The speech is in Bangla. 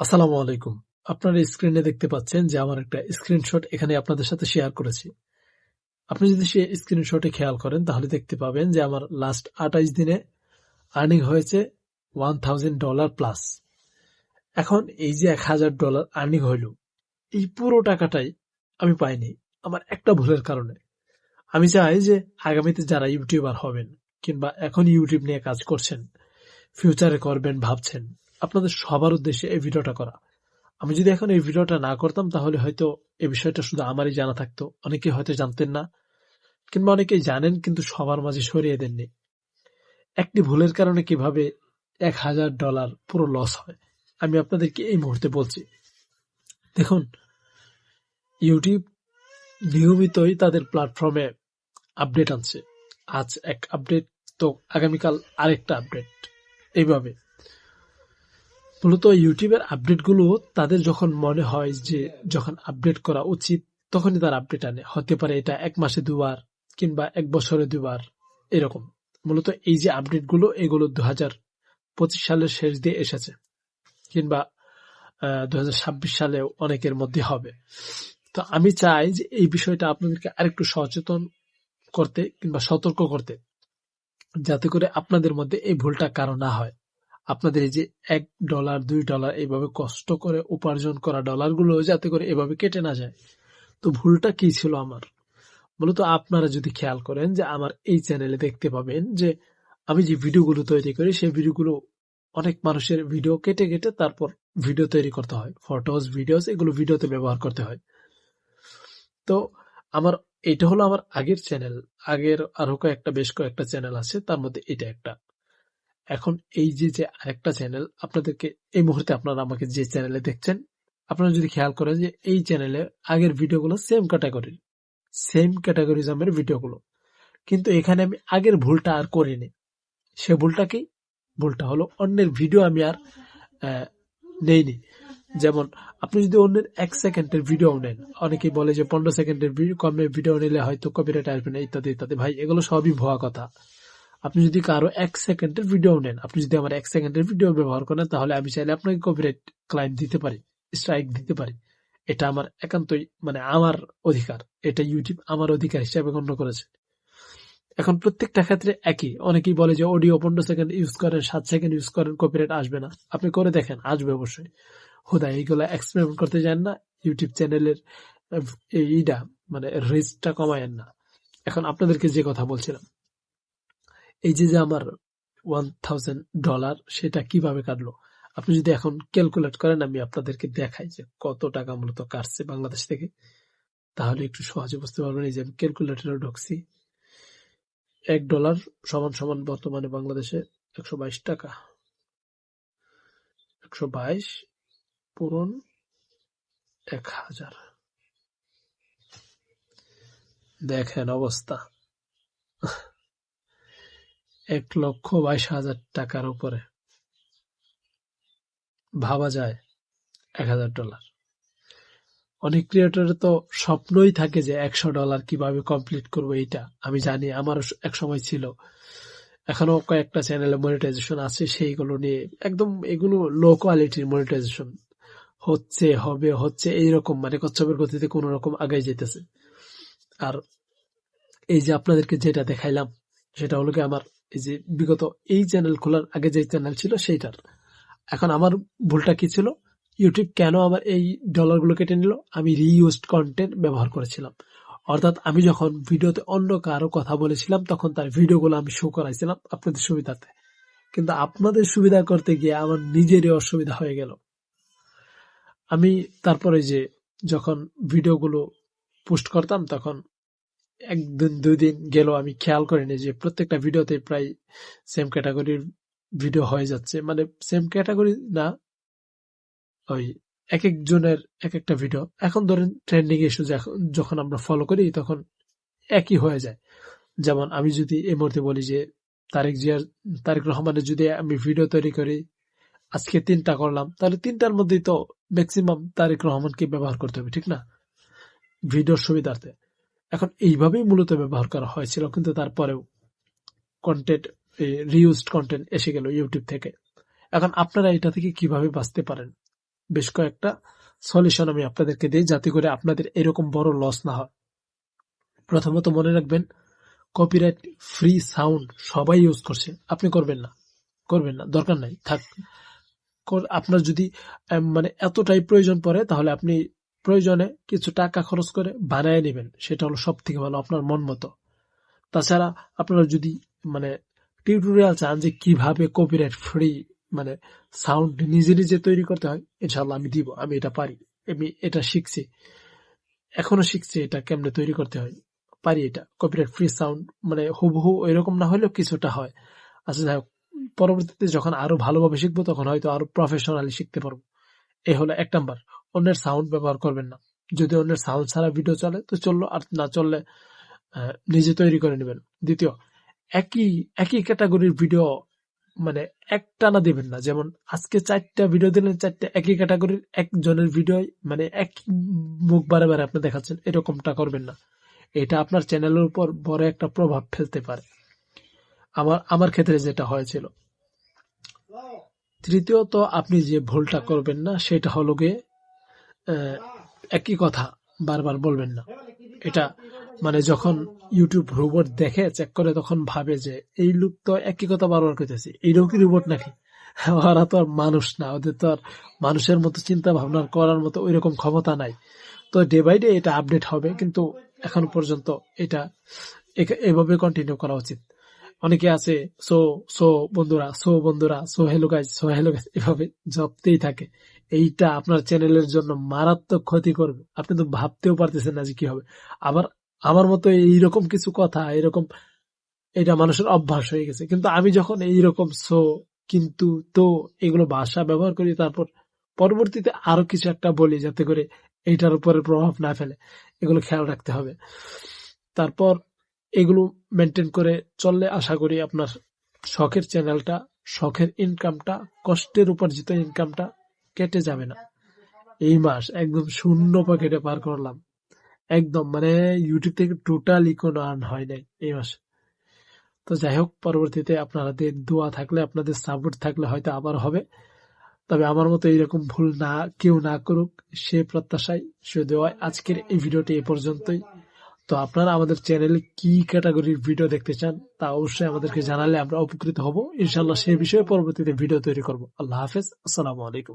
আসসালামু আলাইকুম। আপনারা স্ক্রিনে দেখতে পাচ্ছেন যে আমার একটা স্ক্রিনশট এখানে আপনাদের সাথে শেয়ার করেছি। আপনি যদি সে স্ক্রিনশটে খেয়াল করেন, তাহলে দেখতে পাবেন যে আমার লাস্ট আঠাইশ দিনে আর্নিং হয়েছে ওয়ান ডলার প্লাস এখন এই যে এক হাজার ডলার আর্নিং হইল, এই পুরো টাকাটাই আমি পাইনি, আমার একটা ভুলের কারণে। আমি চাই যে আগামীতে যারা ইউটিউবার হবেন কিংবা এখন ইউটিউব নিয়ে কাজ করছেন ফিউচারে করবেন, ভাবছেন আপনাদের সবার উদ্দেশ্যে এই ভিডিওটা করা। আমি যদি এখন এই ভিডিওটা না করতাম, তাহলে হয়তো এই বিষয়টা শুধু আমারই জানা থাকতো। অনেকে হয়তো জানতেন না, কিংবা অনেকেই জানেন, কিন্তু সবার মাঝে সরিয়ে দেননি। একটি ভুলের কারণে কীভাবে এক হাজার ডলার পুরো লস হয়, আমি আপনাদেরকে এই মুহূর্তে বলছি। দেখুন ইউটিউব নিয়মিতই তাদের প্ল্যাটফর্মে আপডেট আনছে। আজ এক আপডেট তো আগামীকাল আরেকটা আপডেট এইভাবে। মূলত ইউটিউবের আপডেটগুলো তাদের যখন মনে হয় যে যখন আপডেট করা উচিত, তখনই তার আপডেট আনে। হতে পারে এটা এক মাসে দুবার কিংবা এক বছরে দুবার, এরকম। মূলত এই যে আপডেটগুলো, এগুলো দু হাজার পঁচিশ সালের শেষ দিয়ে এসেছে কিংবা দু হাজার ছাব্বিশ সালেও অনেকের মধ্যে হবে। তো আমি চাই যে এই বিষয়টা আপনাদেরকে আরেকটু সচেতন করতে কিংবা সতর্ক করতে, যাতে করে আপনাদের মধ্যে এই ভুলটা কারও না হয়। আপনাদের এই যে এক ডলার, দুই ডলার এইভাবে কষ্ট করে উপার্জন করা ডলারগুলো যাতে করে এভাবে কেটে না যায়। তো ভুলটা কি ছিল আমার? মূলত আপনারা যদি খেয়াল করেন যে আমার এই চ্যানেলে দেখতে পাবেন যে আমি যে ভিডিওগুলো তৈরি করি, সেই ভিডিওগুলো অনেক মানুষের ভিডিও কেটে কেটে তারপর ভিডিও তৈরি করতে হয়। ফটোস ভিডিওস এগুলো ভিডিওতে ব্যবহার করতে হয়। তো আমার, এটা হলো আমার আগের চ্যানেল। আগের আরও কয়েকটা, বেশ কয়েকটা চ্যানেল আছে, তার মধ্যে এটা একটা। এখন এই যে যে আরেকটা চ্যানেল আপনাদেরকে এই মুহূর্তে আপনারা আমাকে যে চ্যানেলে দেখছেন, আপনারা যদি খেয়াল করেন যে এই চ্যানেলে আগের ভিডিওগুলো সেম ক্যাটাগরির সেম ক্যাটাগরিজমের ভিডিওগুলো কিন্তু এখানে আমি আগের ভুলটা আর করিনি। সে ভুলটা কি? ভুলটা হলো অন্যের ভিডিও আমি আর নেইনি। যেমন আপনি যদি অন্যের এক সেকেন্ডের ভিডিও নেন, অনেকেই বলে যে পনেরো সেকেন্ডের কমে ভিডিও নিলে হয়তো কপিরাইট আসবে না, ইত্যাদি ইত্যাদি। ভাই, এগুলো সবই ভুয়া কথা। আপনি যদি কারও এক সেকেন্ডের ভিডিও নেন, আপনি যদি আমার এক সেকেন্ডের ভিডিও ব্যবহার করেন, তাহলে আমি চাইলে আপনাকে কপিরাইট ক্লাইম দিতে পারি স্ট্রাইক দিতে পারি। এটা আমার একান্তই মানে আমার অধিকার। এটা ইউটিউব আমার অধিকার হিসাবে গণ্য করেছে। এখন প্রত্যেকটা ক্ষেত্রে একই। অনেকেই বলে যে অডিও পনেরো সেকেন্ড ইউজ করেন, সাত সেকেন্ড ইউজ করেন কপিরাইট আসবে না। আপনি করে দেখেন, আসবে অবশ্যই। হুদা এইগুলো এক্সপেরিমেন্ট করতে যান না। ইউটিউব চ্যানেলের এইটা মানে রিচটা কমায়েন না। এখন আপনাদেরকে যে কথা বলছিলাম এই যে যে আমার ওয়ান থাউজেন্ড ডলার সেটা কীভাবে কাটলো? আপনি যদি এখন ক্যালকুলেট করেন, আমি আপনাদেরকে দেখাই যে কত টাকা মূলত কাটছে বাংলাদেশ থেকে। তাহলে একটু সহজে বুঝতে পারবেন। এই যে আমি ক্যালকুলেটরে ঢুকছি, এক ডলার সমান সমান বর্তমানে বাংলাদেশে একশো বাইশ টাকা। একশো বাইশ পূরণ এক হাজার। দেখেন অবস্থা। এক লক্ষ বাইশ হাজার টাকার উপরে। ভাবা যায়, এক হাজার ডলার। অনেক ক্রিয়েটরের তো স্বপ্নই থাকে যে একশো ডলার কীভাবে কমপ্লিট করব এইটা। আমি জানি আমারও এক সময় ছিল। এখনও কয়েকটা চ্যানেলে মনিটাইজেশন আছে, সেইগুলো নিয়ে একদম এগুলো লো কোয়ালিটির মনিটাইজেশন হচ্ছে, হবে, হচ্ছে, এইরকম মানে কচ্ছপের গতিতে কোন রকম আগাই যেতেছে আর এই যে আপনাদেরকে যেটা দেখাইলাম, সেটা হলো কি আমার এই যে বিগত এই চ্যানেল খোলার আগে যে চ্যানেল ছিল সেইটার। এখন আমার ভুলটা কি ছিল? ইউটিউব কেন আমার এই ডলারগুলো কেটে নিল? আমি রিইউজড কন্টেন্ট ব্যবহার করেছিলাম। অর্থাৎ আমি যখন ভিডিওতে অন্য কারও কথা বলেছিলাম, তখন তার ভিডিওগুলো আমি শো করাইছিলাম আপনাদের সুবিধাতে। কিন্তু আপনাদের সুবিধা করতে গিয়ে আমার নিজেরই অসুবিধা হয়ে গেল। আমি তারপরে যে যখন ভিডিওগুলো পোস্ট করতাম, তখন একদিন দুই দিন গেল আমি খেয়াল করিনি যে প্রত্যেকটা ভিডিওতে প্রায় সেম ক্যাটাগরির ভিডিও হয়ে যাচ্ছে। মানে সেম ক্যাটাগরি না, ওই এক একজনের এক একটা ভিডিও এখন ধরেন ট্রেন্ডিং ইস্যু যখন আমরা ফলো করি তখন একই হয়ে যায়। যেমন আমি যদি এই মুহূর্তে বলি যে তারেক জিয়ার তারেক রহমানের যদি আমি ভিডিও তৈরি করি, আজকে তিনটা করলাম, তাহলে তিনটার মধ্যেই তো ম্যাক্সিমাম তারেক রহমানকে ব্যবহার করতে হবে, ঠিক না? ভিডিওর সুবিধার্থে। এখন এইভাবেই মূলত ব্যবহার করা হয়েছিল, কিন্তু তারপরেও কন্টেন্ট রিউজড কন্টেন্ট এসে গেল ইউটিউব থেকে। এখন আপনারা এটা থেকে কীভাবে বাঁচতে পারেন? বেশ কয়েকটা সলিউশন আমি আপনাদেরকে দিই, যাতে করে আপনাদের এরকম বড় লস না হয়। প্রথমত মনে রাখবেন কপিরাইট ফ্রি সাউন্ড সবাই ইউজ করছে। আপনি করবেন না করবেন না, দরকার নাই। থাক আপনার যদি মানে এতটাই প্রয়োজন পড়ে, তাহলে আপনি প্রয়োজনে কিছু টাকা খরচ করে বানায় নেবেন। সেটা হলো সব থেকে ভালো আপনার মন মতো। তাছাড়া আপনারা যদি মানে টিউটোরিয়াল চান যে কীভাবে কপিরাইট ফ্রি মানে সাউন্ড নিজে নিজে তৈরি করতে হয় ইনশাল্লাহ আমি দিব, আমি এটা পারি। আমি এটা শিখছি। এখনও শিখছি এটা কেমনে তৈরি করতে হয়। পারি এটা। কপিরাইট ফ্রি সাউন্ড মানে হুবহু এরকম না হলেও কিছুটা হয়। আচ্ছা যাই হোক, পরবর্তীতে যখন আরও ভালোভাবে শিখব, তখন হয়তো আরও প্রফেশনালি শিখতে পারব। এই হলো এক নাম্বার। অন্যের সাউন্ড ব্যবহার করবেন না। যদি অন্যের সাউন্ড ছাড়া ভিডিও চলে, তো চলল, আর না চললে নিজে তৈরি করে নেবেন। দ্বিতীয়, একই একই ক্যাটাগরির ভিডিও মানে একটানা দিবেন না। যেমন আজকে চারটা ভিডিও দিলেন, চারটা একই ক্যাটাগরির একজনের ভিডিও মানে এক মুখ বারে বারে আপনি দেখাচ্ছেন, এরকমটা করবেন না। এটা আপনার চ্যানেলের উপর বড় একটা প্রভাব ফেলতে পারে। আমার আমার ক্ষেত্রে যেটা হয়েছিল। তৃতীয়ত, আপনি যে ভুলটা করবেন না, সেটা হলো গিয়ে একই কথা বারবার বলবেন না। এটা মানে যখন ইউটিউব রোবট দেখে চেক করে, তখন ভাবে যে, এই লোক তো একই কথা বারবার করতেছে এইটাও কি রোবট নাকি? ওরা তো আর মানুষ না, ওদের তো আর মানুষের মতো চিন্তা ভাবনা করার মতো ওই রকম ক্ষমতা নাই। তো ডে বাই ডে এটা আপডেট হবে, কিন্তু এখন পর্যন্ত এটা এভাবে কন্টিনিউ করা উচিত। অনেকে আছে, সো সো বন্ধুরা সো বন্ধুরা, so hello guys so hello guys এভাবে জপতেই থাকে। এইটা আপনার চ্যানেলের জন্য মারাত্মক ক্ষতি করবে। আপনি তো ভাবতেও পারতেছেন না যে কি হবে। আবার আমার মতো এইরকম কিছু কথা এরকম এটা মানুষের অভ্যাস হয়ে গেছে। কিন্তু আমি যখন এইরকম সো, কিন্তু, তো এগুলো ভাষা ব্যবহার করি, তারপর পরবর্তীতে আরও কিছু একটা বলি যাতে করে এইটার উপরে প্রভাব না ফেলে। এগুলো খেয়াল রাখতে হবে। তারপর এগুলো মেনটেন করে চললে আশা করি আপনার শখের চ্যানেলটা, শখের ইনকামটা কষ্টের উপার্জিত ইনকামটা কেটে যাবে না। এই মাস একদম শূন্য পকেটে পার করলাম। একদম মানে ইউটিউব থেকে টোটালি কোনো আর্ন হয় নাই এই মাসে। তো যাই হোক, পরবর্তীতে আপনাদের দোয়া থাকলে, আপনাদের সাপোর্ট থাকলে হয়তো আবার হবে। তবে আমার মতো এইরকম ভুল না, কেউ না করুক, সে প্রত্যাশায়, সে দেওয়ায় আজকের এই ভিডিওটি এ পর্যন্তই। তো আপনারা আমাদের চ্যানেলে কি ক্যাটাগরির ভিডিও দেখতে চান, তা অবশ্যই আমাদেরকে জানালে আমরা উপকৃত হব। ইনশাল্লাহ সেই বিষয়ে পরবর্তীতে ভিডিও তৈরি করব। আল্লাহ হাফেজ, আসসালামু আলাইকুম।